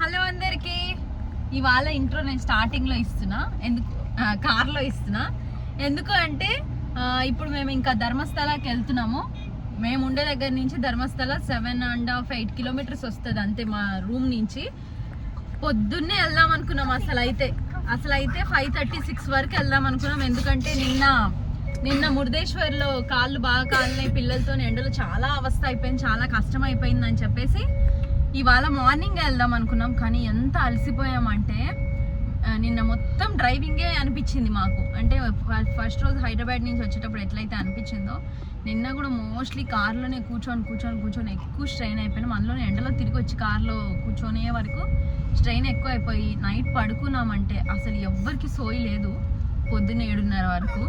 Hello అందరికి. ఇవాళ intro నేను స్టార్టింగ్లో ఇస్తున్నా. ఎందుకు కార్లో ఇస్తున్నా. ఎందుకు అంటే ఇప్పుడు మేము ఇంకా ధర్మస్థలకి వెళ్తున్నాము. మేము ఉండే దగ్గర నుంచి Dharmasthala seven and half eight kilometres వస్తుంది అంతే మా రూమ్ నుంచి. పొద్దున్నే వెళ్దాం అనుకున్నాం అసలు అయితే అసలు అయితే ఫైవ్ థర్టీ సిక్స్ వరకు వెళ్దాం అనుకున్నాం. ఎందుకంటే నిన్న నిన్న మురుదేశ్వర్లో కాళ్ళు బాగా కాలినాయి పిల్లలతో ఎండలో చాలా అవస్థ అయిపోయింది చాలా కష్టం అయిపోయింది అని చెప్పేసి ఇవాళ మార్నింగ్ వెళ్దాం అనుకున్నాం. కానీ ఎంత అలసిపోయామంటే నిన్న మొత్తం డ్రైవింగే అనిపించింది మాకు. అంటే ఫస్ట్ రోజు హైదరాబాద్ నుంచి వచ్చేటప్పుడు ఎట్లయితే అనిపించిందో నిన్న కూడా మోస్ట్లీ కార్లోనే కూర్చొని కూర్చొని కూర్చొని ఎక్కువ స్ట్రెయిన్ అయిపోయినాం. అందులోనే ఎండలో తిరిగి వచ్చి కార్లో కూర్చొనే వరకు స్ట్రెయిన్ ఎక్కువ అయిపోయి నైట్ పడుకున్నామంటే అసలు ఎవ్వరికి సోయి లేదు. పొద్దున్న ఏడున్నర వరకు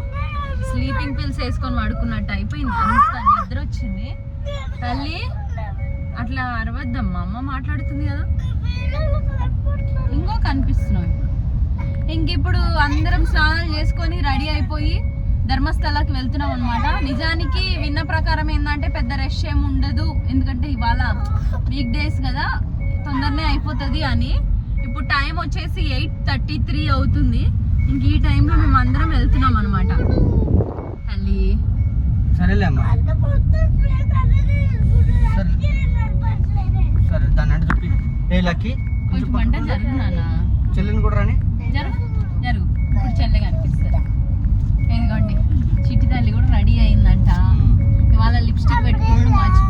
స్లీపింగ్ పిల్స్ వేసుకొని పడుకున్నట్టు అయిపోయింది. అంత నిద్ర వచ్చింది. తల్లి అట్లా అరవద్దమ్మా. అమ్మ మాట్లాడుతుంది కదా. ఇంకో కనిపిస్తున్నావు ఇంకిప్పుడు ఇంక ఇప్పుడు అందరం స్నానాలు చేసుకొని రెడీ అయిపోయి ధర్మస్థలాకి వెళ్తున్నాం అనమాట నిజానికి విన్న ప్రకారం ఏంటంటే పెద్ద రష్ ఏమి ఉండదు. ఎందుకంటే ఇవాళ వీక్ డేస్ కదా. తొందరనే అయిపోతుంది అని. ఇప్పుడు టైం వచ్చేసి ఎయిట్ థర్టీ త్రీ అవుతుంది. ఇంక ఈ టైంలో మేము అందరం వెళ్తున్నాం అనమాట తల్లి. సరేలే అమ్మా. సరే. దాన్ని అంటే చెప్పి ఏ లక్కి? కొంచెం వంట జరుగునా చెల్లిని కూడా రాని? జరుగు జరుగు. ఇప్పుడు చెల్లెగా అనిపిస్తుంది. ఎందుకండి చిట్టి తల్లి కూడా రెడీ అయిందంట. ఇవాళ లిప్స్టిక్ పెట్టుకోవడం మర్చిపోయింది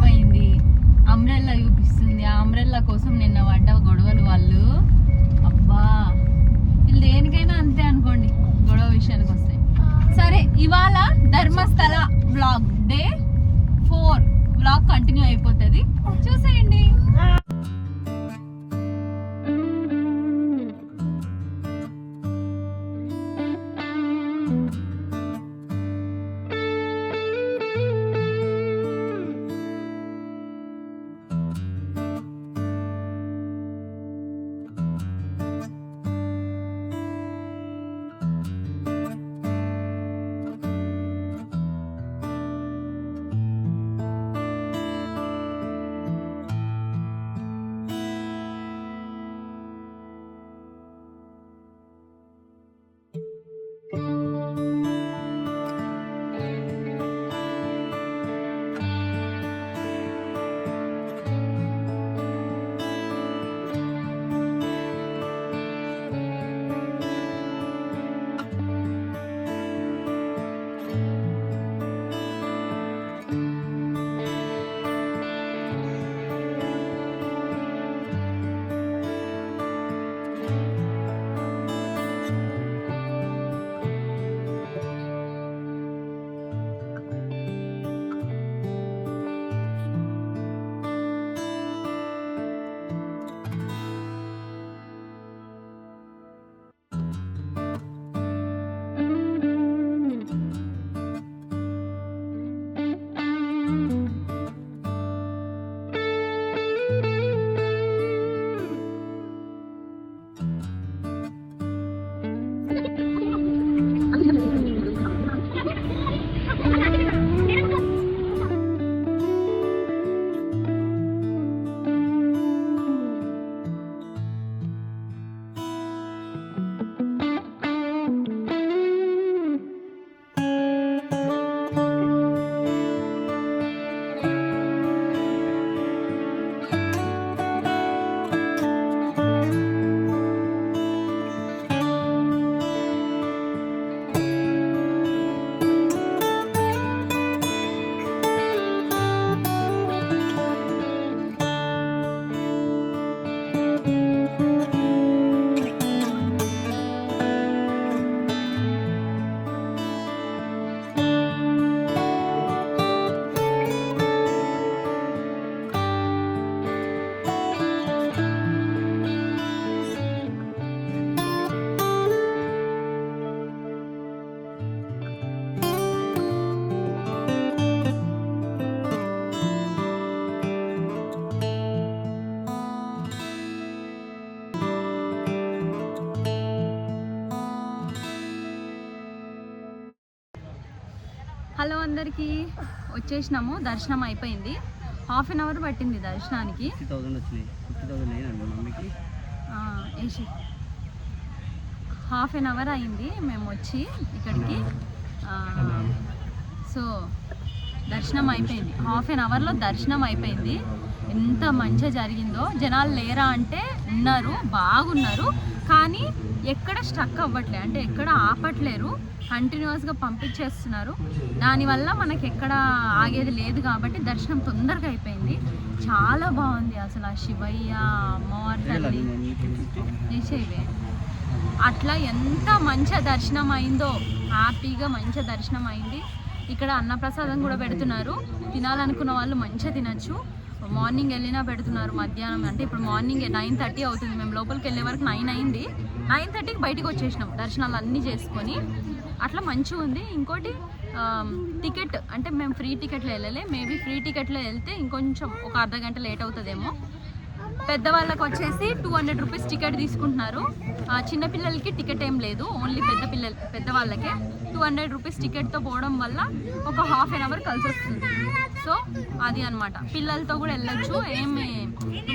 అందరికీ వచ్చేసినాము. దర్శనం అయిపోయింది. హాఫ్ అన్ అవర్ పట్టింది దర్శనానికి. హాఫ్ అన్ అవర్ అయింది. మేము వచ్చి ఇక్కడికి సో దర్శనం అయిపోయింది. హాఫ్ అన్ అవర్లో దర్శనం అయిపోయింది. ఎంత మంచిగా జరిగిందో. జనాలు లేరా అంటే ఉన్నారు బాగున్నారు. కానీ ఎక్కడ స్ట్రక్ అవ్వట్లే. అంటే ఎక్కడ ఆపట్లేరు. కంటిన్యూస్గా పంపించేస్తున్నారు. దానివల్ల మనకి ఎక్కడ ఆగేది లేదు కాబట్టి దర్శనం తొందరగా అయిపోయింది. చాలా బాగుంది అసలు ఆ శివయ్య అమ్మవారి తల్లి. చేసేవే అట్లా ఎంత మంచిగా దర్శనం అయిందో హ్యాపీగా మంచిగా దర్శనం అయింది. ఇక్కడ అన్నప్రసాదం కూడా పెడుతున్నారు. తినాలనుకున్న వాళ్ళు మంచిగా తినచ్చు. మార్నింగ్ వెళ్ళినా పెడుతున్నారు మధ్యాహ్నం అంటే ఇప్పుడు మార్నింగ్ నైన్ థర్టీ అవుతుంది. మేము లోపలికి వెళ్ళే వరకు నైన్ అయింది. నైన్ థర్టీకి బయటకు వచ్చేసినాం దర్శనాలు అన్నీ చేసుకొని. అట్లా మంచిగా ఉంది. ఇంకోటి టికెట్ అంటే మేము ఫ్రీ టికెట్లో వెళ్ళలే. మేబీ ఫ్రీ టికెట్లో వెళ్తే ఇంకొంచెం ఒక అర్ధ గంట లేట్ అవుతుందేమో. పెద్దవాళ్ళకి వచ్చేసి టూ హండ్రెడ్ రూపీస్ టికెట్ తీసుకుంటున్నారు. చిన్నపిల్లలకి టికెట్ ఏం లేదు. ఓన్లీ పెద్ద పిల్లలు పెద్దవాళ్ళకే. టూ హండ్రెడ్ రూపీస్ టికెట్తో పోవడం వల్ల ఒక హాఫ్ అన్ అవర్ కలిసి వస్తుంది. సో అది అనమాట పిల్లలతో కూడా వెళ్ళొచ్చు. ఏమి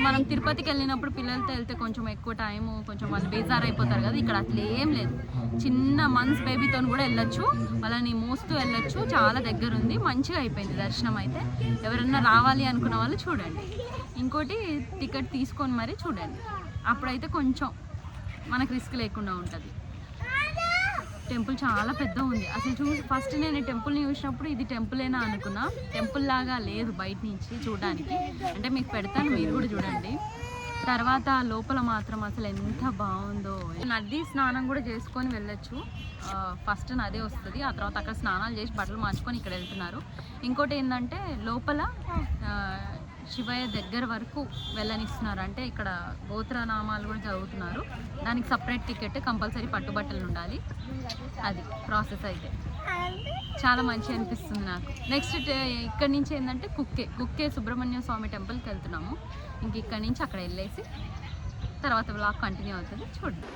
మనం తిరుపతికి వెళ్ళినప్పుడు పిల్లలతో వెళ్తే కొంచెం ఎక్కువ టైము కొంచెం వాళ్ళు బేజార్ అయిపోతారు కదా ఇక్కడ అట్లా ఏం లేదు. చిన్న మంత్స్ బేబీతో కూడా వెళ్ళొచ్చు. వాళ్ళని మోస్తూ వెళ్ళొచ్చు. చాలా దగ్గర ఉంది మంచిగా అయిపోయింది దర్శనం అయితే. ఎవరన్నా రావాలి అనుకున్న వాళ్ళు చూడండి. ఇంకోటి టికెట్ తీసుకొని మరీ చూడండి. అప్పుడైతే కొంచెం మనకు రిస్క్ లేకుండా ఉంటుంది. టెంపుల్ చాలా పెద్ద ఉంది. అసలు చూ ఫస్ట్ నేను టెంపుల్ని చూసినప్పుడు ఇది టెంపులేనా అనుకున్నా. టెంపుల్ లాగా లేదు బయట నుంచి చూడడానికి. అంటే మీకు పెడతాను మీరు కూడా చూడండి. తర్వాత లోపల మాత్రం అసలు ఎంత బాగుందో. నది స్నానం కూడా చేసుకొని వెళ్ళొచ్చు. ఫస్ట్ నదే వస్తుంది. ఆ తర్వాత అక్కడ స్నానాలు చేసి బట్టలు మార్చుకొని ఇక్కడ వెళ్తున్నారు. ఇంకోటి ఏంటంటే లోపల శివయ్య దగ్గర వరకు వెళ్ళనిస్తున్నారు. అంటే ఇక్కడ గోత్రనామాలు కూడా చదువుతున్నారు. దానికి సపరేట్ టికెట్ కంపల్సరీ పట్టుబట్టలు ఉండాలి. అది ప్రాసెస్ అయితే. చాలా మంచి అనిపిస్తుంది నాకు. నెక్స్ట్ ఇక్కడ నుంచి ఏంటంటే కుక్కే కుక్కే సుబ్రహ్మణ్య స్వామి టెంపుల్కి వెళ్తున్నాము. ఇంక ఇక్కడ నుంచి అక్కడ వెళ్ళేసి తర్వాత బ్లాగ్ కంటిన్యూ అవుతుంది. చూడండి.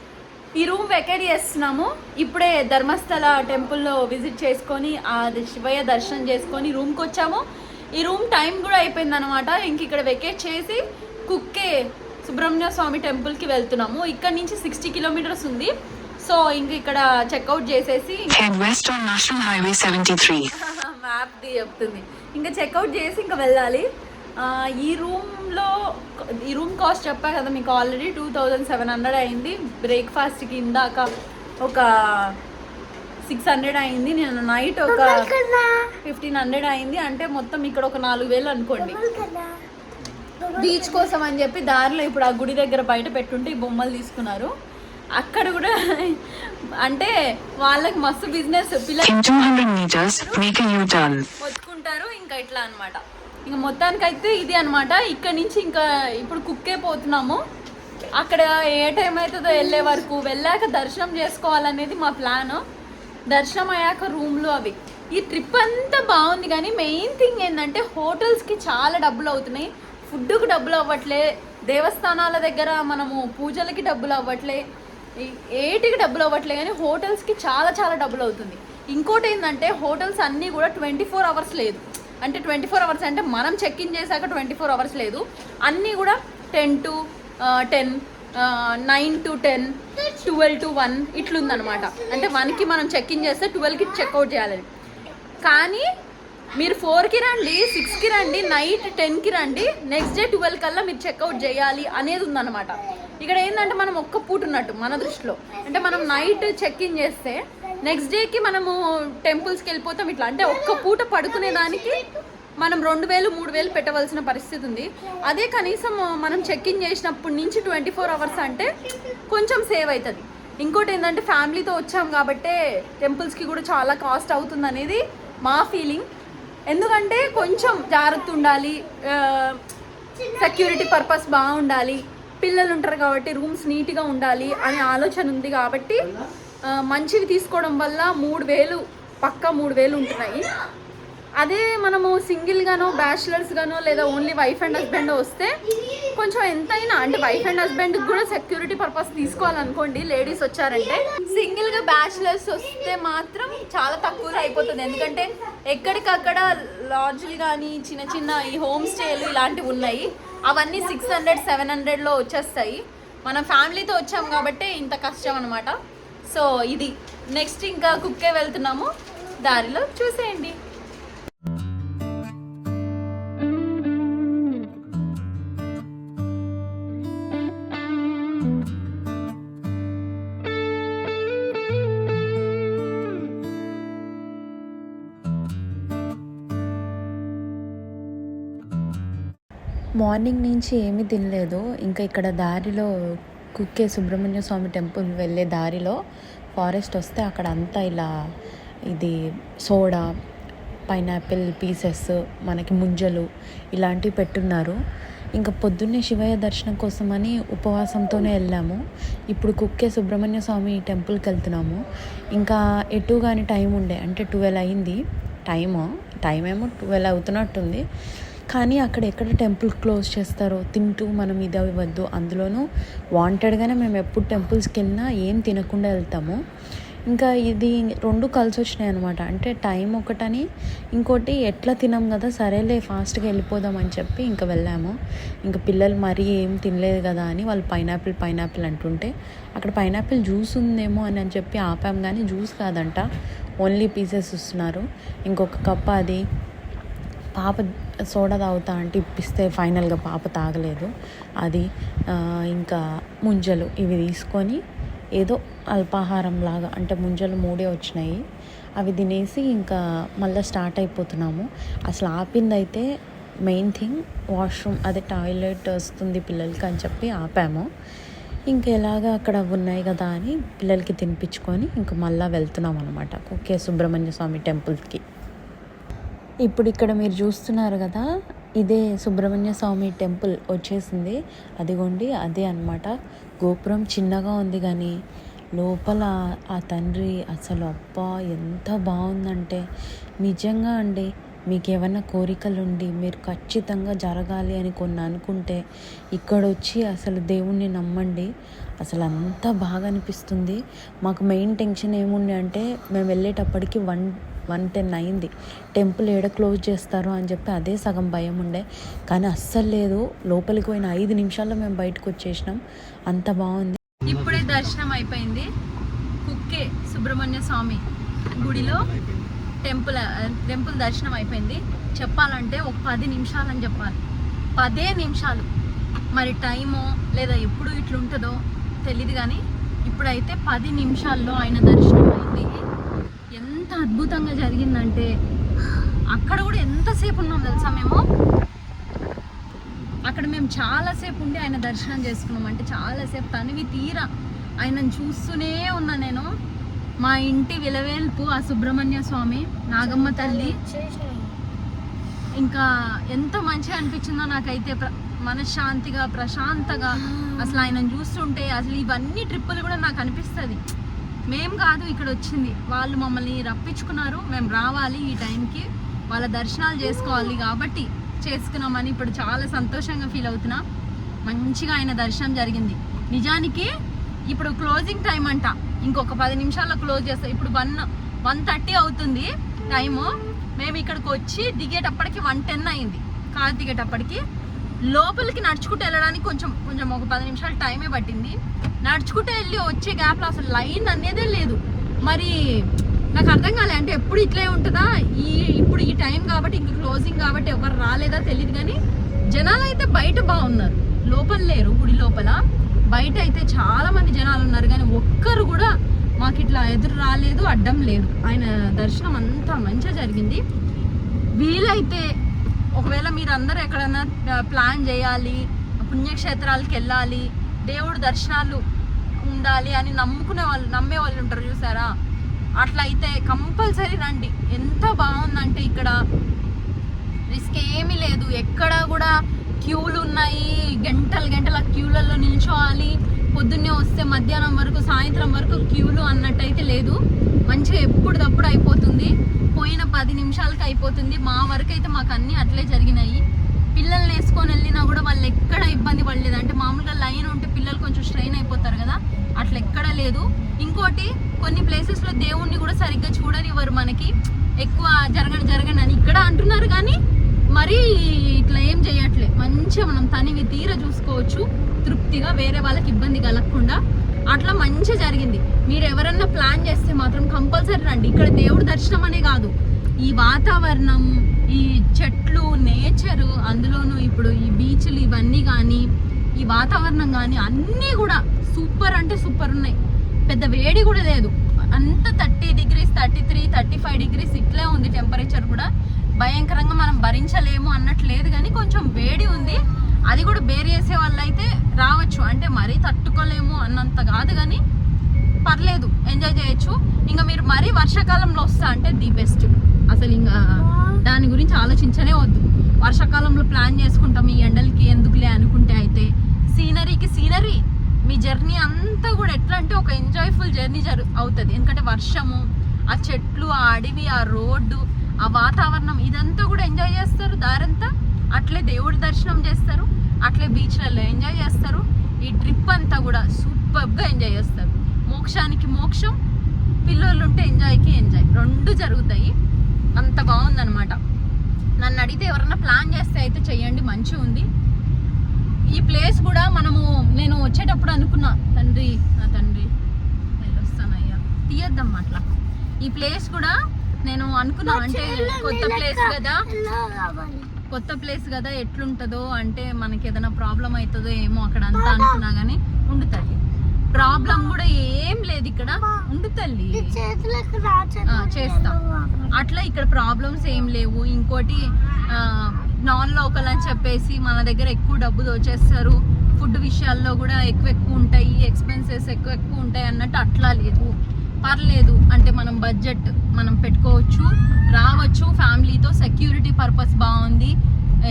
ఈ రూమ్ వెకేట్ చేస్తున్నాము. ఇప్పుడే ధర్మస్థల టెంపుల్లో విజిట్ చేసుకొని ఆ శివయ్య దర్శనం చేసుకొని రూమ్కి వచ్చాము. ఈ రూమ్ టైం కూడా అయిపోయింది అనమాట ఇంక ఇక్కడ వెకేట్ చేసి కుక్కే సుబ్రహ్మణ్య స్వామి టెంపుల్కి వెళ్తున్నాము. ఇక్కడ నుంచి సిక్స్టీ కిలోమీటర్స్ ఉంది. సో ఇంక ఇక్కడ చెక్అవుట్ చేసేసి Head west on National Highway 73. Map the చెప్తుంది. ఇంకా చెక్అవుట్ చేసి ఇంకా వెళ్ళాలి. ఈ రూమ్లో ఈ రూమ్ కాస్ట్ చెప్పా కదా మీకు already two thousand seven hundred అయింది. బ్రేక్ఫాస్ట్కి ఇందాక ఒక సిక్స్ హండ్రెడ్ అయింది. నేను నైట్ ఒక ఫిఫ్టీన్ హండ్రెడ్ అయింది. అంటే మొత్తం ఇక్కడ ఒక నాలుగు వేలు అనుకోండి. బీచ్ కోసం అని చెప్పి దారిలో ఇప్పుడు ఆ గుడి దగ్గర బయట పెట్టుంటే ఈ బొమ్మలు తీసుకున్నారు. అక్కడ కూడా అంటే వాళ్ళకి మస్తు బిజినెస్. పిల్లలు In 200 meters, make a U-turn. మొత్తుకుంటారు. ఇంకా ఇట్లా అన్నమాట. ఇంకా మొత్తానికైతే ఇది అన్నమాట. ఇక్కడ నుంచి ఇంకా ఇప్పుడు కుక్కే పోతున్నాము. అక్కడ ఏ టైం అవుతుందో వెళ్ళే వరకు. వెళ్ళాక దర్శనం చేసుకోవాలనేది మా ప్లాన్. దర్శనం అయ్యాక రూమ్లు అవి. ఈ ట్రిప్ అంతా బాగుంది కానీ మెయిన్ థింగ్ ఏంటంటే హోటల్స్కి చాలా డబ్బులు అవుతున్నాయి. ఫుడ్కు డబ్బులు అవ్వట్లే. దేవస్థానాల దగ్గర మనము పూజలకి డబ్బులు అవ్వట్లే. ఏటికి డబ్బులు అవ్వట్లే కానీ హోటల్స్కి చాలా చాలా డబ్బులు అవుతుంది. ఇంకోటి ఏంటంటే హోటల్స్ అన్నీ కూడా ట్వంటీ ఫోర్ అవర్స్ లేదు. అంటే ట్వంటీ ఫోర్ అవర్స్ అంటే మనం చెక్ ఇన్ చేశాక ట్వంటీ ఫోర్ అవర్స్ లేదు. అన్నీ కూడా ten to ten nine to ten twelve to one ఇట్లుందనమాట అంటే వన్కి మనం చెక్ ఇన్ చేస్తే ట్వెల్వ్కి చెక్అవుట్ చేయాలని కానీ మీరు ఫోర్కి రండి సిక్స్కి రండి నైట్ టెన్కి రండి నెక్స్ట్ డే ట్వెల్వ్ కల్లా మీరు చెక్అవుట్ చేయాలి అనేది ఉందన్నమాట. ఇక్కడ ఏంటంటే మనం ఒక్క పూట ఉన్నట్టు మన దృష్టిలో. అంటే మనం నైట్ చెక్ ఇన్ చేస్తే నెక్స్ట్ డేకి మనము టెంపుల్స్కి వెళ్ళిపోతాం ఇట్లా. అంటే ఒక్క పూట పడుకునే దానికి మనం రెండు వేలు మూడు వేలు పెట్టవలసిన పరిస్థితి ఉంది. అదే కనీసం మనం చెక్ ఇన్ చేసినప్పటి నుంచి ట్వంటీ ఫోర్ అవర్స్ అంటే కొంచెం సేవ్ అవుతుంది ఇంకోటి ఏంటంటే ఫ్యామిలీతో వచ్చాం కాబట్టే టెంపుల్స్కి కూడా చాలా కాస్ట్ అవుతుంది అనేది మా ఫీలింగ్ ఎందుకంటే కొంచెం జాగ్రత్త ఉండాలి సెక్యూరిటీ పర్పస్ బాగుండాలి పిల్లలు ఉంటారు కాబట్టి రూమ్స్ నీట్గా ఉండాలి అనే ఆలోచన ఉంది కాబట్టి మంచివి తీసుకోవడం వల్ల మూడు వేలు పక్కా మూడు వేలు ఉంటున్నాయి. అదే మనము సింగిల్గానో బ్యాచిలర్స్గానో లేదా ఓన్లీ వైఫ్ అండ్ హస్బెండ్ వస్తే కొంచెం ఎంతైనా అంటే వైఫ్ అండ్ హస్బెండ్ కూడా సెక్యూరిటీ పర్పస్ తీసుకోవాలనుకోండి లేడీస్ వచ్చారంటే. సింగిల్గా బ్యాచిలర్స్ వస్తే మాత్రం చాలా తక్కువగా అయిపోతుంది. ఎందుకంటే ఎక్కడికక్కడ లాడ్జ్లు కానీ చిన్న చిన్న ఈ హోమ్ స్టేలు ఇలాంటివి ఉన్నాయి. అవన్నీ సిక్స్ హండ్రెడ్ సెవెన్ హండ్రెడ్లో వచ్చేస్తాయి. మనం ఫ్యామిలీతో వచ్చాం కాబట్టి ఇంత కష్టం అనమాట సో ఇది. నెక్స్ట్ ఇంకా కుక్కే వెళ్తున్నాము. దారిలో చూసేయండి. మార్నింగ్ నుంచి ఏమీ తినలేదు. ఇంకా ఇక్కడ దారిలో కుక్కే సుబ్రహ్మణ్య స్వామి టెంపుల్ వెళ్ళే దారిలో ఫారెస్ట్ వస్తే అక్కడ అంతా ఇలా ఇది సోడా పైనాపిల్ పీసెస్ మనకి ముంజలు ఇలాంటివి పెట్టున్నారు. ఇంకా పొద్దున్నే శివయ్య దర్శనం కోసమని ఉపవాసంతోనే వెళ్ళాము. ఇప్పుడు కుక్కే సుబ్రహ్మణ్య స్వామి టెంపుల్కి వెళ్తున్నాము. ఇంకా ఎటు కానీ టైం ఉండే అంటే ట్వెల్వ్ అయింది. టైము టైం ఏమో ట్వెల్వ్ అవుతున్నట్టుంది. కానీ అక్కడ ఎక్కడ టెంపుల్ క్లోజ్ చేస్తారో తింటూ మనం ఇది అవ్వద్దు. అందులోనూ వాంటెడ్గానే మేము ఎప్పుడు టెంపుల్స్కి వెళ్ళినా ఏం తినకుండా వెళ్తాము. ఇంకా ఇది రెండు కలిసి వచ్చినాయి అనమాట అంటే టైం ఒకటని ఇంకోటి ఎట్లా తినాం కదా సరేలే ఫాస్ట్గా వెళ్ళిపోదాం అని చెప్పి ఇంకా వెళ్ళాము. ఇంకా పిల్లలు మరీ ఏం తినలేదు కదా అని వాళ్ళు పైనాపిల్ పైనాపిల్ అంటుంటే అక్కడ పైనాపిల్ జ్యూస్ ఉందేమో అని అని చెప్పి ఆపాం. కానీ జ్యూస్ కాదంట. ఓన్లీ పీసెస్ ఇస్తున్నారు. ఇంకొక కప్ అది పాప సోడా తాగుతా అంటే ఇప్పిస్తే ఫైనల్గా పాప తాగలేదు. అది ఇంకా ముంజలు ఇవి తీసుకొని ఏదో అల్పాహారం లాగా అంటే ముంజలు మూడే వచ్చినాయి. అవి తినేసి ఇంకా మళ్ళీ స్టార్ట్ అయిపోతున్నాము. అసలు ఆపిందైతే మెయిన్ థింగ్ వాష్రూమ్ అదే టాయిలెట్ వస్తుంది పిల్లలకి అని చెప్పి ఆపాము. ఇంకా ఎలాగ అక్కడ ఉన్నాయి కదా అని పిల్లలకి తినిపించుకొని ఇంకా మళ్ళీ వెళ్తున్నాం అనమాట కుకే సుబ్రహ్మణ్య స్వామి టెంపుల్కి. ఇప్పుడు ఇక్కడ మీరు చూస్తున్నారు కదా ఇదే సుబ్రహ్మణ్య స్వామి టెంపుల్ వచ్చేసింది. అదిగోండి అదే అన్నమాట. గోపురం చిన్నగా ఉంది కానీ లోపల ఆ తండ్రి అసలు అబ్బా ఎంత బాగుందంటే. నిజంగా అండి మీకు ఏమైనా కోరికలు ఉండి మీరు ఖచ్చితంగా జరగాలి అని కొన్ని అనుకుంటే ఇక్కడ వచ్చి అసలు దేవుణ్ణి నమ్మండి. అసలు అంత బాగా అనిపిస్తుంది. మాకు మెయిన్ టెన్షన్ ఏముంది అంటే మేము వెళ్ళేటప్పటికి వన్ వన్ టెన్ అయింది. టెంపుల్ ఏడ క్లోజ్ చేస్తారు అని చెప్పి అదే సగం భయం ఉండే. కానీ అస్సలు లేదు. లోపలికి పోయిన ఐదు నిమిషాల్లో మేము బయటకు వచ్చేసినాం. అంత బాగుంది. ఇప్పుడే దర్శనం అయిపోయింది. కుక్కే సుబ్రహ్మణ్య స్వామి గుడిలో టెంపుల్ టెంపుల్ దర్శనం అయిపోయింది. చెప్పాలంటే ఒక పది నిమిషాలు అని చెప్పాలి. పదే నిమిషాలు. మరి టైమో లేదా ఎప్పుడు ఇట్లుంటుందో తెలియదు కానీ ఇప్పుడైతే పది నిమిషాల్లో ఆయన దర్శనం అయింది. ఎంత అద్భుతంగా జరిగిందంటే అక్కడ కూడా ఎంతసేపు ఉన్నాం తెలుసా మేము? అక్కడ మేము చాలాసేపు ఉండి ఆయన దర్శనం చేసుకున్నాం. అంటే చాలాసేపు తనివి తీరా ఆయనను చూస్తూనే ఉన్నా నేను. మా ఇంటి విలవేల్పు ఆ సుబ్రహ్మణ్య స్వామి నాగమ్మ తల్లి. ఇంకా ఎంత మంచిగా అనిపించిందో నాకైతే ప్ర మనశ్శాంతిగా ప్రశాంతగా అసలు ఆయనను చూస్తుంటే అసలు ఇవన్నీ ట్రిప్పులు కూడా నాకు అనిపిస్తుంది. మేం కాదు ఇక్కడ వచ్చింది. వాళ్ళు మమ్మల్ని రప్పించుకున్నారు. మేము రావాలి ఈ టైంకి. వాళ్ళ దర్శనాలు చేసుకోవాలి కాబట్టి చేసుకున్నామని ఇప్పుడు చాలా సంతోషంగా ఫీల్ అవుతున్నా. మంచిగా ఆయన దర్శనం జరిగింది. నిజానికి ఇప్పుడు క్లోజింగ్ టైం అంట. ఇంకొక పది నిమిషాల్లో క్లోజ్ చేస్తాం. ఇప్పుడు వన్ వన్ థర్టీ అవుతుంది టైము. మేము ఇక్కడికి వచ్చి దిగేటప్పటికి వన్ టెన్ అయింది. కార్ దిగేటప్పటికి. లోపలికి నడుచుకుంటూ వెళ్ళడానికి కొంచెం కొంచెం ఒక పది నిమిషాలు టైమే పట్టింది. నడుచుకుంటూ వెళ్ళి వచ్చే గ్యాప్లో అసలు లైన్ అనేదే లేదు. మరి నాకు అర్థం కాలే అంటే ఎప్పుడు ఇట్లే ఉంటుందా? ఈ ఇప్పుడు ఈ టైం కాబట్టి ఇంక క్లోజింగ్ కాబట్టి ఎవరు రాలేదా తెలియదు కానీ జనాలు అయితే బయట బాగున్నారు. లోపల లేరు గుడి లోపల. బయట అయితే చాలా మంది జనాలు ఉన్నారు కానీ ఒక్కరు కూడా మాకు ఇట్లా ఎదురు రాలేదు అడ్డం లేదు. ఆయన దర్శనం అంతా మంచిగా జరిగింది. వీలైతే ఒకవేళ మీరందరూ ఎక్కడన్నా ఎక్కడైనా ప్లాన్ చేయాలి పుణ్యక్షేత్రాలకు వెళ్ళాలి దేవుడు దర్శనాలు ఉండాలి అని నమ్ముకునే వాళ్ళు నమ్మే వాళ్ళు ఉంటారు చూసారా? అట్లా అయితే కంపల్సరీ రండి. ఎంత బాగుందంటే ఇక్కడ రిస్క్ ఏమీ లేదు. ఎక్కడ కూడా క్యూలు ఉన్నాయి గంటలు గంటల క్యూలలో నిల్చోవాలి. పొద్దున్నే వస్తే మధ్యాహ్నం వరకు సాయంత్రం వరకు క్యూలు అన్నట్టయితే లేదు. మంచిగా ఎప్పుడప్పుడు అయిపోతుంది. పోయిన పది నిమిషాలకి అయిపోతుంది. మా వరకు అయితే మాకు అన్నీ అట్లే జరిగినాయి. పిల్లల్ని వేసుకొని వెళ్ళినా కూడా వాళ్ళు ఎక్కడ ఇబ్బంది పడలేదు. అంటే మామూలుగా లైన్ ఉంటే పిల్లలు కొంచెం స్ట్రెయిన్ అయిపోతారు కదా. అట్లా ఎక్కడ లేదు. ఇంకోటి కొన్ని ప్లేసెస్లో దేవుణ్ణి కూడా సరిగ్గా చూడనివ్వరు మనకి. ఎక్కువ జరగని జరగని అని ఇక్కడ అంటున్నారు కానీ మరీ ఇట్లా ఏం చేయట్లే. మంచిగా మనం తనివి తీర చూసుకోవచ్చు. తృప్తిగా వేరే వాళ్ళకి ఇబ్బంది కలగకుండా అట్లా మంచిగా జరిగింది. మీరు ఎవరన్నా ప్లాన్ చేస్తే మాత్రం కంపల్సరీ రండి. ఇక్కడ దేవుడి దర్శనం అనే కాదు. ఈ వాతావరణం ఈ చెట్లు నేచరు అందులోనూ ఇప్పుడు ఈ బీచ్లు ఇవన్నీ కానీ ఈ వాతావరణం కానీ అన్నీ కూడా సూపర్ అంటే సూపర్ ఉన్నాయి. పెద్ద వేడి కూడా లేదు. అంత thirty degrees thirty three thirty five degrees ఇట్లే ఉంది టెంపరేచర్ కూడా. భయంకరంగా మనం భరించలేము అన్నట్లేదు కానీ కొంచెం వేడి ఉంది. అది కూడా బేర్ చేసే వాళ్ళు అయితే రావచ్చు. అంటే మరీ తట్టుకోలేము అన్నంత కాదు కానీ పర్లేదు ఎంజాయ్ చేయొచ్చు. ఇంకా మీరు మరీ వర్షాకాలంలో వస్తా అంటే ది బెస్ట్. అసలు ఇంకా దాని గురించి ఆలోచించనే వద్దు. వర్షాకాలంలో ప్లాన్ చేసుకుంటాం ఈ ఎండలకి ఎందుకులే అనుకుంటే అయితే. సీనరీకి సీనరీ. మీ జర్నీ అంతా కూడా ఎట్లా అంటే ఒక ఎంజాయ్ఫుల్ జర్నీ జరు అవుతుంది. ఎందుకంటే వర్షము ఆ చెట్లు ఆ అడవి ఆ రోడ్డు ఆ వాతావరణం ఇదంతా కూడా ఎంజాయ్ చేస్తారు దారంతా. అట్లే దేవుడి దర్శనం చేస్తారు అట్లే బీచ్లలో ఎంజాయ్ చేస్తారు. ఈ ట్రిప్ అంతా కూడా సూపర్గా ఎంజాయ్ చేస్తారు. మోక్షానికి మోక్షం పిల్లలు ఉంటే ఎంజాయ్కి ఎంజాయ్ రెండు జరుగుతాయి. అంత బాగుందన్నమాట. నన్ను అడిగితే ఎవరన్నా ప్లాన్ చేస్తే అయితే చెయ్యండి మంచిగా ఉంది. ఈ ప్లేస్ కూడా మనము నేను వచ్చేటప్పుడు అనుకున్నా తండ్రి నా తండ్రి వెళ్ళొస్తానయ్యా తీయద్దాం అట్లా. ఈ ప్లేస్ కూడా నేను అనుకున్నా అంటే కొత్త ప్లేస్ కదా. కొత్త ప్లేస్ కదా ఎట్లుంటుందో అంటే మనకి ఏదైనా ప్రాబ్లం అవుతుందో ఏమో అక్కడ అంతా అనుకున్నా కానీ ఉండు తల్లి. ప్రాబ్లం కూడా ఏం లేదు ఇక్కడ. ఉండు తల్లి. చేస్తా? అట్లా ఇక్కడ ప్రాబ్లమ్స్ ఏం లేవు. ఇంకోటి నాన్ లోకల్ అని చెప్పేసి మన దగ్గర ఎక్కువ డబ్బు దోచేస్తారు. ఫుడ్ విషయాల్లో కూడా ఎక్కువ ఎక్కువ ఉంటాయి. ఎక్స్పెన్సెస్ ఎక్కువ ఎక్కువ ఉంటాయి అన్నట్టు అట్లా లేదు. పర్లేదు అంటే మనం బడ్జెట్ మనం పెట్టుకోవచ్చు రావచ్చు ఫ్యామిలీతో సెక్యూరిటీ పర్పస్ బాగుంది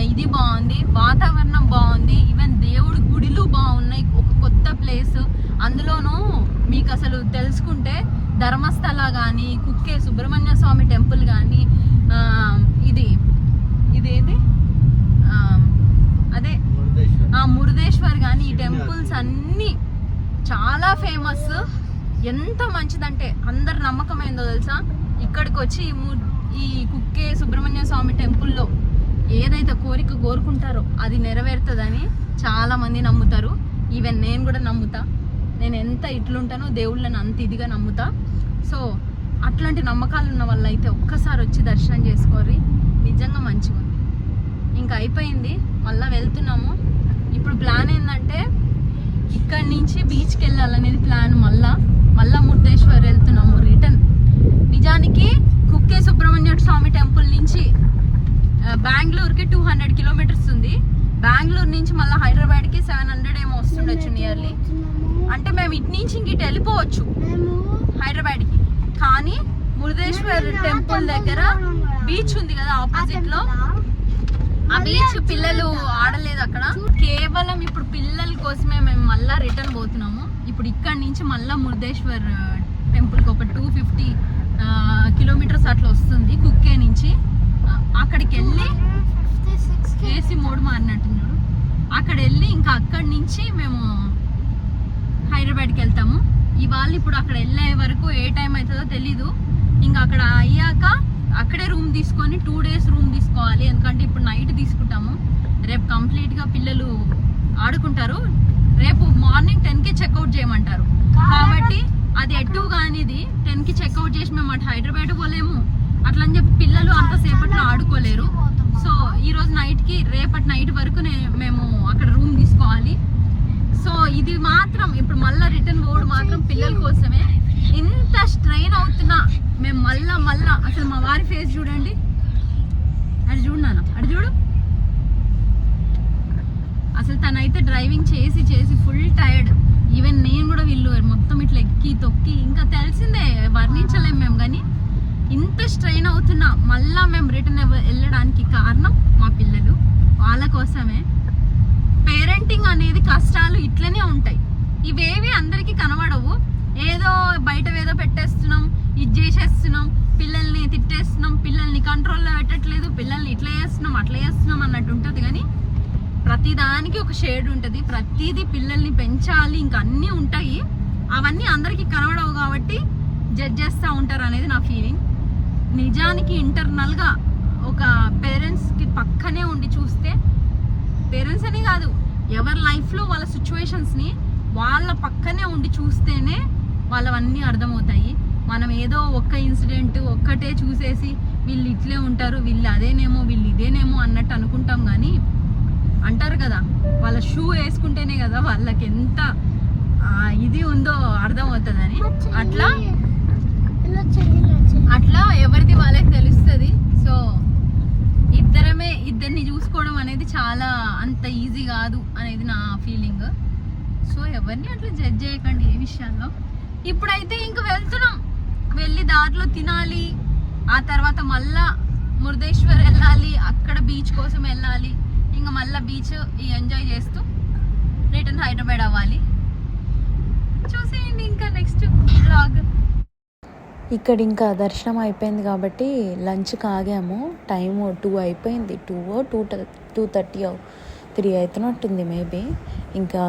ఇది బాగుంది వాతావరణం బాగుంది ఈవెన్ దేవుడి గుడిలు బాగున్నాయి ఒక కొత్త ప్లేస్ అందులోనూ మీకు అసలు తెలుసుకుంటే ధర్మస్థల కానీ కుక్కే సుబ్రహ్మణ్య స్వామి టెంపుల్ కానీ ఇది ఇదేది? అదే మురుదేశ్వర్ కానీ ఈ టెంపుల్స్ అన్నీ చాలా ఫేమస్ ఎంత మంచిదంటే అందరి నమ్మకం ఏందో తెలుసా? ఇక్కడికి వచ్చి ఈ ము- ఈ కుక్కే సుబ్రహ్మణ్య స్వామి టెంపుల్లో ఏదైతే కోరిక కోరుకుంటారో అది నెరవేరుతుందని చాలామంది నమ్ముతారు. ఈవెన్ నేను కూడా నమ్ముతా. నేను ఎంత ఇట్లుంటానో దేవుళ్ళని అంత ఇదిగా నమ్ముతా. సో అట్లాంటి నమ్మకాలు ఉన్న వాళ్ళు అయితే ఒక్కసారి వచ్చి దర్శనం చేసుకోరి నిజంగా మంచిగా ఉంది ఇంకా అయిపోయింది. మళ్ళీ వెళ్తున్నాము. ఇప్పుడు ప్లాన్ ఏంటంటే ఇక్కడి నుంచి బీచ్కి వెళ్ళాలనేది ప్లాన్ మళ్ళీ. మళ్ళా ముర్దేశ్వర్ వెళ్తున్నాము రిటర్న్ నిజానికి కుక్కే సుబ్రహ్మణ్య స్వామి టెంపుల్ నుంచి బెంగళూరుకి టూ హండ్రెడ్ కిలోమీటర్స్ ఉంది. బెంగళూరు నుంచి మళ్ళీ హైదరాబాద్కి సెవెన్ హండ్రెడ్ ఏమో వస్తుండొచ్చు నియర్లీ అంటే మేము ఇటు నుంచి ఇంక ఇటు వెళ్ళిపోవచ్చు హైదరాబాద్కి. కానీ మురుదేశ్వర్ టెంపుల్ దగ్గర బీచ్ ఉంది కదా ఆపోజిట్లో. ఆ బీచ్ పిల్లలు ఆడలేదు అక్కడ. కేవలం ఇప్పుడు పిల్లల కోసమే మేము మళ్ళా రిటర్న్ పోతున్నాము. ఇప్పుడు ఇక్కడ నుంచి మళ్ళా మురుదేశ్వర్ టెంపుల్కి ఒక టూ ఫిఫ్టీ కిలోమీటర్స్ అట్లా వస్తుంది కుక్కే నుంచి. అక్కడికి వెళ్ళి ఏసీ మోడ్ మారినట్టున్నాడు అక్కడ వెళ్ళి ఇంకా అక్కడి నుంచి మేము హైదరాబాద్కి వెళ్తాము. ఇవాళ ఇప్పుడు అక్కడ వెళ్ళే వరకు ఏ టైం అవుతుందో తెలీదు. ఇంకా అక్కడ అయ్యాక అక్కడే రూమ్ తీసుకొని టూ డేస్ రూమ్ తీసుకోవాలి. ఎందుకంటే ఇప్పుడు నైట్ తీసుకుంటాము. రేపు కంప్లీట్గా పిల్లలు ఆడుకుంటారు. రేపు మార్నింగ్ టెన్కి చెక్అవుట్ చేయమంటారు. కాబట్టి అది ఎటు కానిది టెన్కి చెక్అవుట్ చేసి మేము అటు హైదరాబాద్ పోలేము. అట్లా అని చెప్పి పిల్లలు అంతసేపట్లో ఆడుకోలేరు. సో ఈ రోజు నైట్కి రేపటి నైట్ వరకు మేము అక్కడ రూమ్ తీసుకోవాలి. సో ఇది మాత్రం ఇప్పుడు మళ్ళా రిటర్న్ పోవడం మాత్రం పిల్లల కోసమే. ఇంత స్ట్రెయిన్ అవుతున్నా. మేము మళ్ళా మళ్ళా అసలు మా వారి ఫేస్ చూడండి. అటు చూడు నాన్న అటు చూడు. అసలు తనైతే డ్రైవింగ్ చేసి చేసి ఫుల్ టైర్డ్ ఈవెన్ నేను కూడా వీళ్ళు మొత్తం ఇట్లా ఎక్కి తొక్కి ఇంకా తెలిసిందే వర్ణించలేం మేము కానీ ఇంత స్ట్రెయిన్ అవుతున్నా మళ్ళా మేము రిటర్న్ వెళ్ళడానికి కారణం మా పిల్లలు వాళ్ళ కోసమే. పేరెంటింగ్ అనేది కష్టాలు ఇట్లనే ఉంటాయి. ఇవేవి అందరికీ కనబడవు. ఏదో బయట ఏదో పెట్టేస్తున్నాం ఇది చేసేస్తున్నాం పిల్లల్ని తిట్టేస్తున్నాం పిల్లల్ని కంట్రోల్లో పెట్టట్లేదు పిల్లల్ని ఇట్లా చేస్తున్నాం అట్లా చేస్తున్నాం అన్నట్టు ఉంటుంది కానీ ప్రతిదానికి ఒక షేడ్ ఉంటుంది. ప్రతిదీ పిల్లల్ని పెంచాలి. ఇంకా అన్నీ ఉంటాయి. అవన్నీ అందరికీ కనబడవు కాబట్టి జడ్జ్ చేస్తూ ఉంటారు అనేది నా ఫీలింగ్. నిజానికి ఇంటర్నల్గా ఒక పేరెంట్స్కి పక్కనే ఉండి చూస్తే పేరెంట్స్ అని కాదు ఎవరి లైఫ్లో వాళ్ళ సిచ్యువేషన్స్ని వాళ్ళ పక్కనే ఉండి చూస్తేనే వాళ్ళవన్నీ అర్థమవుతాయి. మనం ఏదో ఒక్క ఇన్సిడెంట్ ఒక్కటే చూసేసి వీళ్ళు ఇట్లే ఉంటారు వీళ్ళు అదేనేమో వీళ్ళు ఇదేనేమో అన్నట్టు అనుకుంటాం కానీ అంటారు కదా వాళ్ళ షూ వేసుకుంటేనే కదా వాళ్ళకి ఎంత ఇది ఉందో అర్థమవుతుందని. అట్లా? అట్లా ఎవరిది వాళ్ళకి తెలుస్తుంది. సో ఇద్దరమే ఇద్దరిని చూసుకోవడం అనేది చాలా అంత ఈజీ కాదు అనేది నా ఫీలింగ్. సో ఎవరిని అట్లా జడ్జ్ చేయకండి ఏ విషయాల్లో. ఇప్పుడైతే ఇంక వెళ్తున్నాం. వెళ్ళి దారిలో తినాలి. ఆ తర్వాత మళ్ళా మురుదేశ్వర్ వెళ్ళాలి. అక్కడ బీచ్ కోసం వెళ్ళాలి. ఇంకా మళ్ళీ బీచ్ ఎంజాయ్ చేస్తూ రిటర్న్ హైదరాబాద్ అవ్వాలి. చూసేయండి ఇంకా నెక్స్ట్ బ్లాగ్ ఇక్కడ ఇంకా దర్శనం అయిపోయింది కాబట్టి లంచ్కి ఆగాము టైం టూ అయిపోయింది. Two two two thirty three అవుతున్నట్టుంది maybe. ఇంకా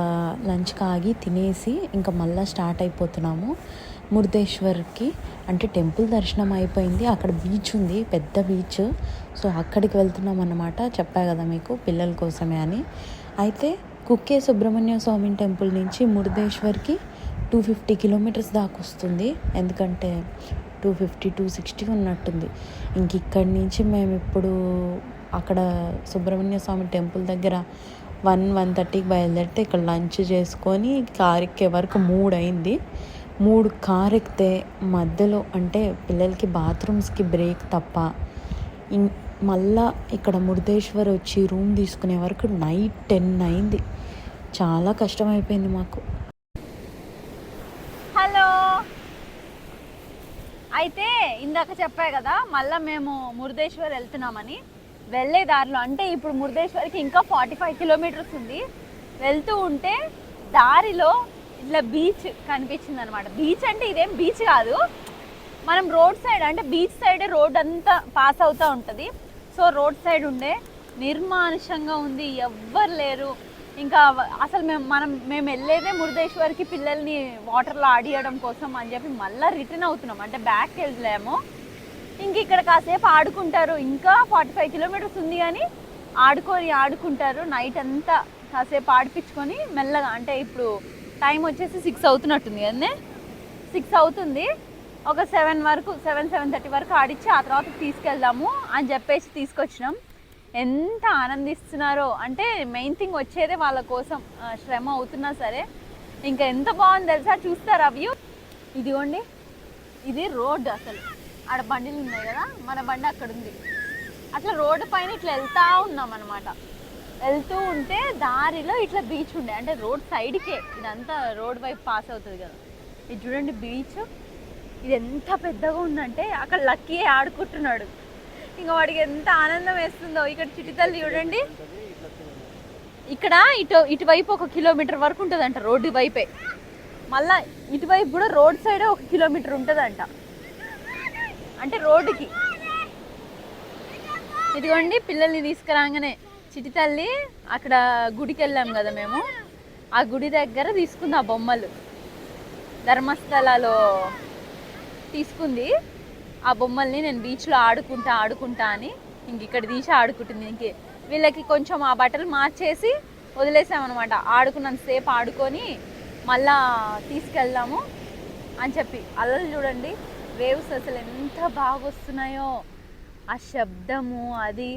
లంచ్కి ఆగి తినేసి ఇంకా మళ్ళీ స్టార్ట్ అయిపోతున్నాము. మురుదేశ్వర్కి అంటే టెంపుల్ దర్శనం అయిపోయింది. అక్కడ బీచ్ ఉంది పెద్ద బీచ్ సో అక్కడికి వెళ్తున్నాం అన్నమాట. చెప్పా కదా మీకు పిల్లల కోసమే అని. అయితే కుక్కే సుబ్రహ్మణ్య స్వామి టెంపుల్ నుంచి మురుదేశ్వర్కి టూ ఫిఫ్టీ కిలోమీటర్స్ దాకా వస్తుంది. ఎందుకంటే టూ ఫిఫ్టీ టూ సిక్స్టీ ఉన్నట్టుంది. ఇంక ఇక్కడి నుంచి మేము ఇప్పుడు అక్కడ సుబ్రహ్మణ్య స్వామి టెంపుల్ దగ్గర వన్ వన్ థర్టీకి బయలుదేరితే ఇక్కడ లంచ్ చేసుకొని కార్ ఎక్కే వరకు మూడు అయింది మూడు కార్ ఎక్కితే మధ్యలో అంటే పిల్లలకి బాత్రూమ్స్కి బ్రేక్ తప్ప ఇన్ మళ్ళా ఇక్కడ మురుదేశ్వర్ వచ్చి రూమ్ తీసుకునే వరకు నైట్ టెన్ అయింది. చాలా కష్టమైపోయింది మాకు. హలో. అయితే ఇందాక చెప్పా కదా మళ్ళీ మేము మురుదేశ్వర్ వెళ్తున్నామని. వెళ్ళే దారిలో అంటే ఇప్పుడు మురుదేశ్వర్కి ఇంకా ఫార్టీ ఫైవ్ కిలోమీటర్స్ ఉంది. వెళ్తూ ఉంటే దారిలో ఇట్లా బీచ్ కనిపించింది అనమాట బీచ్ అంటే ఇదేం బీచ్ కాదు. మనం రోడ్ సైడ్ అంటే బీచ్ సైడ్ రోడ్ అంతా పాస్ అవుతూ ఉంటుంది. సో రోడ్ సైడ్ ఉండే నిర్మానుషంగా ఉంది. ఎవ్వరు లేరు. ఇంకా అసలు మేము మనం మేము వెళ్ళేదే మురుదేశ్వర్కి పిల్లల్ని వాటర్లో ఆడియడం కోసం అని చెప్పి మళ్ళీ రిటర్న్ అవుతున్నాం. అంటే బ్యాక్ వెళ్ళలేము. ఇంక ఇక్కడ కాసేపు ఆడుకుంటారు. ఇంకా ఫార్టీ ఫైవ్ కిలోమీటర్స్ ఉంది కానీ ఆడుకొని ఆడుకుంటారు. నైట్ అంతా కాసేపు ఆడిపించుకొని మెల్లగా అంటే ఇప్పుడు టైం వచ్చేసి సిక్స్ అవుతున్నట్టుంది అన్నీ సిక్స్ అవుతుంది. ఒక సెవెన్ వరకు సెవెన్ సెవెన్ థర్టీ వరకు ఆడిచ్చి ఆ తర్వాత తీసుకెళ్దాము అని చెప్పేసి తీసుకొచ్చినాం. ఎంత ఆనందిస్తున్నారో. అంటే మెయిన్ థింగ్ వచ్చేదే వాళ్ళ కోసం శ్రమ అవుతున్నా సరే. ఇంకా ఎంత బాగుంది తెలుసా? చూస్తారా వ్యూ? ఇదిగోండి. ఇది రోడ్డు అసలు. ఆడ బండిలు ఉన్నాయి కదా మన బండి అక్కడ ఉంది అట్లా రోడ్డు పైన ఇట్లా వెళ్తా ఉన్నాం అనమాట వెళ్తూ ఉంటే దారిలో ఇట్లా బీచ్ ఉండే. అంటే రోడ్ సైడ్కే. ఇదంతా రోడ్ వైపు పాస్ అవుతుంది కదా. ఇది చూడండి బీచ్ ఇది ఎంత పెద్దగా ఉందంటే అక్కడ లక్కీ ఆడుకుంటున్నాడు. ఇంకా వాడికి ఎంత ఆనందం వేస్తుందో. ఇక్కడ చిటితల్లి చూడండి. ఇక్కడ ఇటు ఇటువైపు ఒక కిలోమీటర్ వరకు ఉంటుందంట రోడ్డు వైపే. మళ్ళా ఇటువైపు కూడా రోడ్ సైడ్ ఒక కిలోమీటర్ ఉంటుందంట. అంటే రోడ్డుకి. ఇదిగోండి పిల్లల్ని తీసుకురాగానే. చిటి తల్లి అక్కడ గుడికి వెళ్ళాం కదా మేము. ఆ గుడి దగ్గర తీసుకుంది ఆ బొమ్మలు. ధర్మస్థలలో తీసుకుంది. ఆ బొమ్మల్ని నేను బీచ్లో ఆడుకుంటా ఆడుకుంటా అని ఇంక ఇక్కడ తీసి ఆడుకుంటుంది. ఇంక వీళ్ళకి కొంచెం ఆ బట్టలు మార్చేసి వదిలేసామన్నమాట. ఆడుకున్నంతసేపు ఆడుకొని మళ్ళా తీసుకెళ్దాము అని చెప్పి. అల్లలు చూడండి వేవ్స్ అసలు ఎంత బాగా వస్తున్నాయో ఆ శబ్దము అది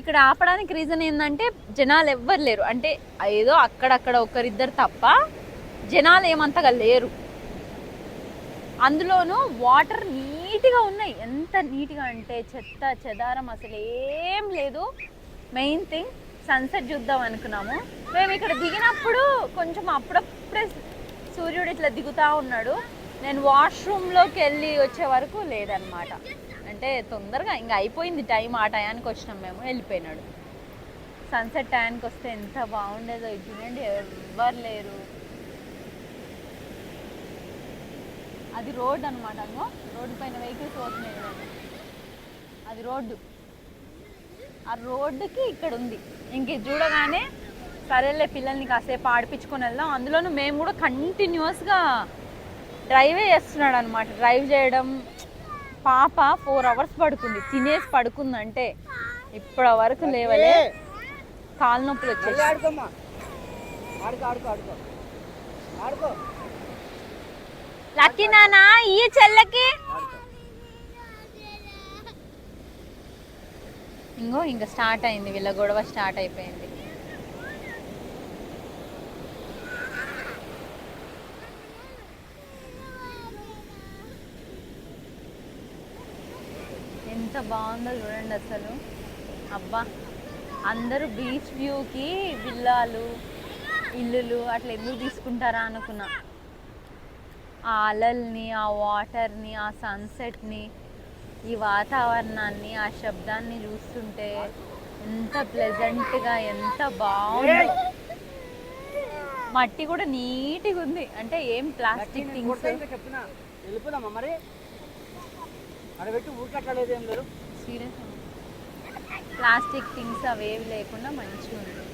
ఇక్కడ ఆపడానికి రీజన్ ఏంటంటే జనాలు ఎవ్వరు లేరు. అంటే ఏదో అక్కడక్కడ ఒకరిద్దరు తప్ప జనాలు ఏమంతగా లేరు. అందులోనూ వాటర్ నీట్గా ఉన్నాయి. ఎంత నీట్గా అంటే చెత్త చెదారం అసలు ఏం లేదు. మెయిన్ థింగ్ సన్సెట్ చూద్దాం అనుకున్నాము. మేము ఇక్కడ దిగినప్పుడు కొంచెం అప్పుడప్పుడే సూర్యుడు ఇట్లా దిగుతా ఉన్నాడు. నేను వాష్రూమ్లోకి వెళ్ళి వచ్చే వరకు లేదనమాట అంటే తొందరగా ఇంకా అయిపోయింది టైం ఆ టయానికి వచ్చినాం మేము వెళ్ళిపోయినాడు. సన్సెట్ టయానికి వస్తే ఎంత బాగుండేదో ఇది చూడండి ఎవ్వరు లేరు. అది రోడ్ అనమాట అంగో రోడ్డు పైన వెహికల్స్ పోతున్నాయి అది రోడ్డు. ఆ రోడ్డుకి ఇక్కడ ఉంది. ఇంక చూడగానే సరేలే పిల్లల్ని కాసేపు ఆడిపించుకొని వెళ్దాం. అందులోనూ మేము కూడా కంటిన్యూస్గా డ్రైవే చేస్తున్నాడు అనమాట డ్రైవ్ చేయడం పాప ఫోర్ అవర్స్ పడుకుంది. తినేసి పడుకుందంటే ఇప్పటి వరకు లేవలే. కాలు నొప్పులు వచ్చేసి. లక్కీ నానా ఈ చెల్లకి. ఇంకో ఇంకా స్టార్ట్ అయింది. వీళ్ళ గొడవ స్టార్ట్ అయిపోయింది. ఎంత బాగుందో చూడండి అసలు. అబ్బా అందరూ బీచ్ వ్యూకి విల్లాలు ఇల్లులు అట్లా ఎందుకు తీసుకుంటారా అనుకున్నా. ఆ అలల్ని ఆ వాటర్ని ఆ సన్సెట్ని ఈ వాతావరణాన్ని ఆ శబ్దాన్ని చూస్తుంటే ఎంత ప్లెజెంట్గా ఎంత బాగుంది. మట్టి కూడా నీట్గా ఉంది. అంటే ఏం ప్లాస్టిక్ థింగ్స్ చెప్తున్నా వెళ్ళిపోదామా మరి అక్కడ పెట్టి ఊరికట్లేదు ఏం లేదు సీరియస్ ప్లాస్టిక్ థింగ్స్ అవేవి లేకుండా మంచిగా ఉంది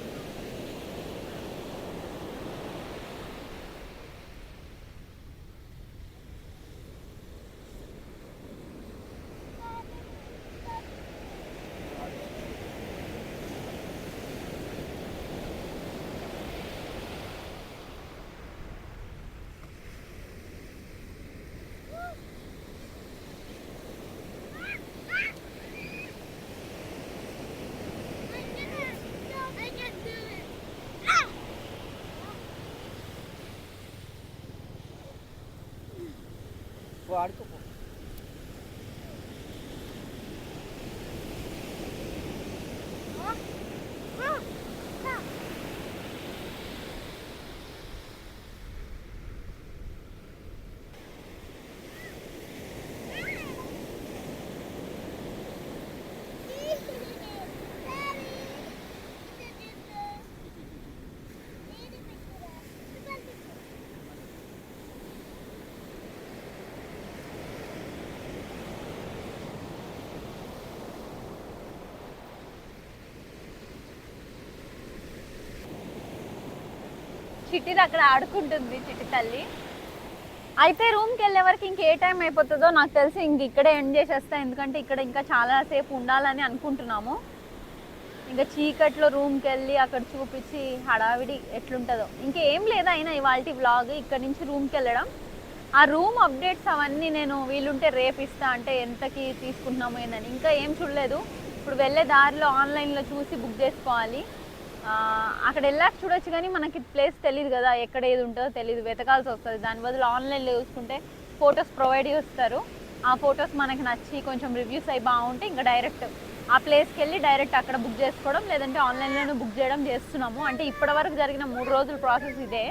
guarda చిట్టిది అక్కడ ఆడుకుంటుంది చిట్టి తల్లి. అయితే రూమ్కి వెళ్ళే వరకు ఇంక ఏ టైం అయిపోతుందో నాకు తెలిసి ఇంక ఇక్కడే ఎండ్ చేసేస్తా. ఎందుకంటే ఇక్కడ ఇంకా చాలా సేపు ఉండాలని అనుకుంటున్నాము. ఇంకా చీకట్లో రూమ్కి వెళ్ళి అక్కడ చూపించి హడావిడి ఎట్లుంటుందో. ఇంకేం లేదా అయినా ఇవాళ వ్లాగ్ ఇక్కడ నుంచి రూమ్కి వెళ్ళడం. ఆ రూమ్ అప్డేట్స్ అవన్నీ నేను వీలుంటే రేపు ఇస్తా. అంటే ఎంతకి తీసుకుంటున్నాము ఏందని. ఇంకా ఏం చూడలేదు. ఇప్పుడు వెళ్ళే దారిలో ఆన్లైన్లో చూసి బుక్ చేసుకోవాలి. అక్కడ వెళ్ళాక చూడొచ్చు కానీ మనకి ప్లేస్ తెలియదు కదా ఎక్కడ ఏది ఉంటుందో తెలియదు వెతకాల్సి వస్తుంది. దాని బదులు ఆన్లైన్లో చూసుకుంటే ఫొటోస్ ప్రొవైడ్ చేస్తారు. ఆ ఫొటోస్ మనకి నచ్చి కొంచెం రివ్యూస్ అయి బాగుంటే ఇంకా డైరెక్ట్ ఆ ప్లేస్కి వెళ్ళి డైరెక్ట్ అక్కడ బుక్ చేసుకోవడం లేదంటే ఆన్లైన్లోనే బుక్ చేయడం చేస్తున్నాము. అంటే ఇప్పటివరకు జరిగిన మూడు రోజుల ప్రాసెస్ ఇదే.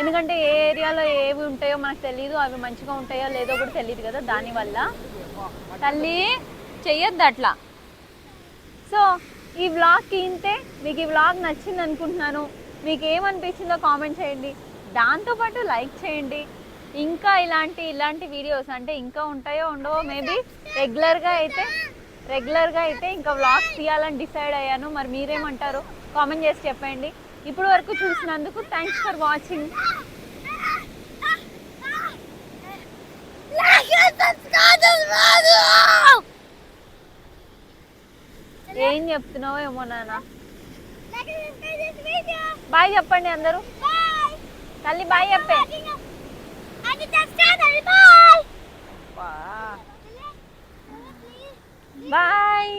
ఎందుకంటే ఏ ఏరియాలో ఏవి ఉంటాయో మనకు తెలియదు అవి మంచిగా ఉంటాయో లేదో కూడా తెలియదు కదా దానివల్ల. తల్లి చెయ్యొద్దు అట్లా. సో ఈ వ్లాగ్కి ఇంతే? మీకు ఈ వ్లాగ్ నచ్చింది అనుకుంటున్నాను. మీకు ఏమనిపించిందో కామెంట్ చేయండి. దాంతోపాటు లైక్ చేయండి. ఇంకా ఇలాంటి ఇలాంటి వీడియోస్ అంటే ఇంకా ఉంటాయో ఉండవో మేబీ రెగ్యులర్గా అయితే రెగ్యులర్గా అయితే ఇంకా వ్లాగ్స్ తీయాలని డిసైడ్ అయ్యాను. మరి మీరేమంటారు? కామెంట్ చేసి చెప్పండి. ఇప్పుడు వరకు చూసినందుకు థ్యాంక్స్ ఫర్ వాచింగ్ ఏం చెప్తున్నావో ఏమో నాన్న. బాయ్ చెప్పండి అందరూ. తల్లి బాయ్ చెప్పే. బాయ్.